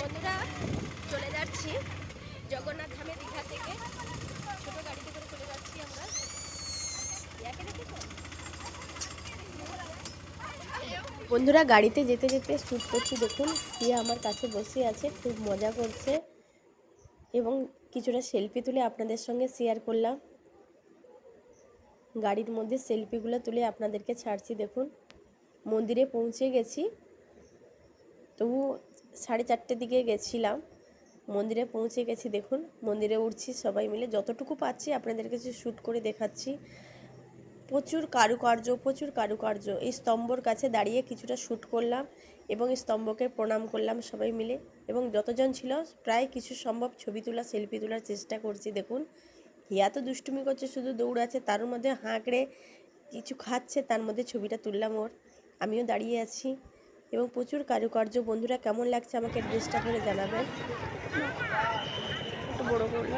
বন্ধুরা, চলে যাচ্ছি জগন্নাথ ধামে দীঘা থেকে। ছোট গাড়িতে করে চলে যাচ্ছি আমরা? বন্ধুরা, গাড়িতে যেতে যেতে শ্যুট করছি। দেখুন প্রিয়া আমার কাছে বসে আছে, খুব মজা করছে। এবং কিছুটা সেলফি তুলে আপনাদের সঙ্গে শেয়ার করলাম। গাড়ির মধ্যে সেলফিগুলো তুলে আপনাদেরকে ছাড়ছি, দেখুন। মন্দিরে পৌঁছে গেছি। তবু সাড়ে চারটের দিকে গেছিলাম, মন্দিরে পৌঁছে গেছি। দেখুন, মন্দিরে উঠছি, সবাই মিলে যতটুকু পাচ্ছি আপনাদের কাছে শ্যুট করে দেখাচ্ছি। প্রচুর কারুকার্য প্রচুর কারুকার্য। এই স্তম্ভর কাছে দাঁড়িয়ে কিছুটা শ্যুট করলাম এবং স্তম্ভকে প্রণাম করলাম সবাই মিলে। এবং যতজন ছিল, প্রায় কিছু সম্ভব ছবি তোলা সেলফি তোলার চেষ্টা করছি। দেখুন হিয়া তো দুষ্টুমি করছে, শুধু দৌড়াচ্ছে তার মধ্যে হাঁকড়ে কিছু খাচ্ছে, তার মধ্যে ছবিটা তুললাম ওর। আমিও দাঁড়িয়ে আছি। এবং প্রচুর কারুকার্য। বন্ধুরা কেমন লাগছে আমাকে ড্রেসটা করে জানাবেন। একটু বড়ো করল